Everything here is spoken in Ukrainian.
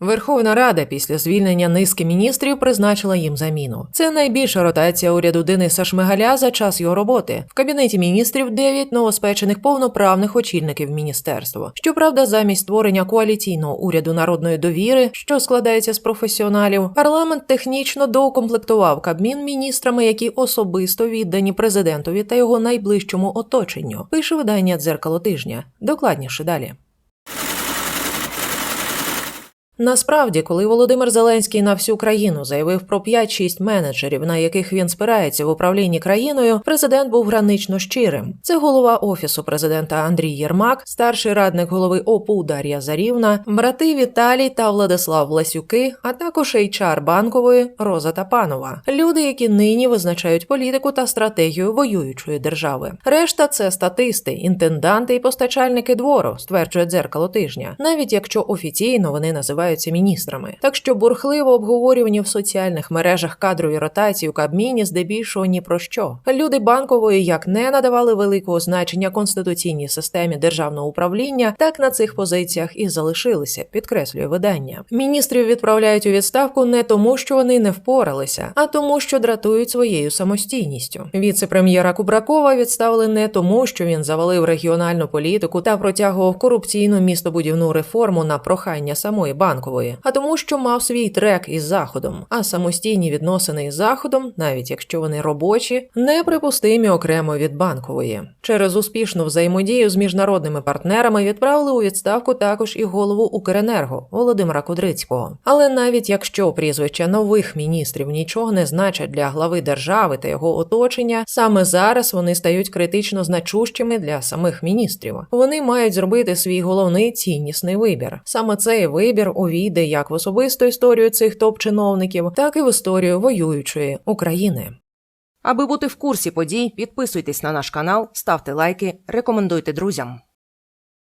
Верховна Рада після звільнення низки міністрів призначила їм заміну. Це найбільша ротація уряду Дениса Шмигаля за час його роботи. В кабінеті міністрів 9 новоспечених повноправних очільників міністерства. Щоправда, замість створення коаліційного уряду народної довіри, що складається з професіоналів, парламент технічно доукомплектував кабмін міністрами, які особисто віддані президентові та його найближчому оточенню. Пише видання дзеркало тижня. Докладніше далі. Насправді, коли Володимир Зеленський на всю країну заявив про 5-6 менеджерів, на яких він спирається в управлінні країною, президент був гранично щирим. Це голова офісу президента Андрій Єрмак, старший радник голови ОПУ Дар'я Зарівна, брати Віталій та Владислав Власюки, а також HR банкової Роза Тапанова. Люди, які нині визначають політику та стратегію воюючої держави. Решта це статисти, інтенданти і постачальники двору, стверджує дзеркало тижня, навіть якщо офіційно вони називаються міністрами. Так що бурхливо обговорювані в соціальних мережах кадрові ротації у Кабміні здебільшого ні про що. Люди банкової як не надавали великого значення конституційній системі державного управління, так на цих позиціях і залишилися, підкреслює видання. Міністрів відправляють у відставку не тому, що вони не впоралися, а тому, що дратують своєю самостійністю. Віце-прем'єра Кубракова відставили не тому, що він завалив регіональну політику та протягував корупційну містобудівну реформу на прохання самої банкової, а тому, що мав свій трек із заходом. А самостійні відносини із заходом, навіть якщо вони робочі, неприпустимі окремо від банкової. Через успішну взаємодію з міжнародними партнерами відправили у відставку також і голову Укренерго Володимира Кудрицького. Але навіть якщо прізвища нових міністрів нічого не значать для глави держави та його оточення, саме зараз вони стають критично значущими для самих міністрів. Вони мають зробити свій головний ціннісний вибір. Саме цей вибір увійде як в особисту історію цих топ-чиновників, так і в історію воюючої України. Аби бути в курсі подій, підписуйтесь на наш канал, ставте лайки, рекомендуйте друзям.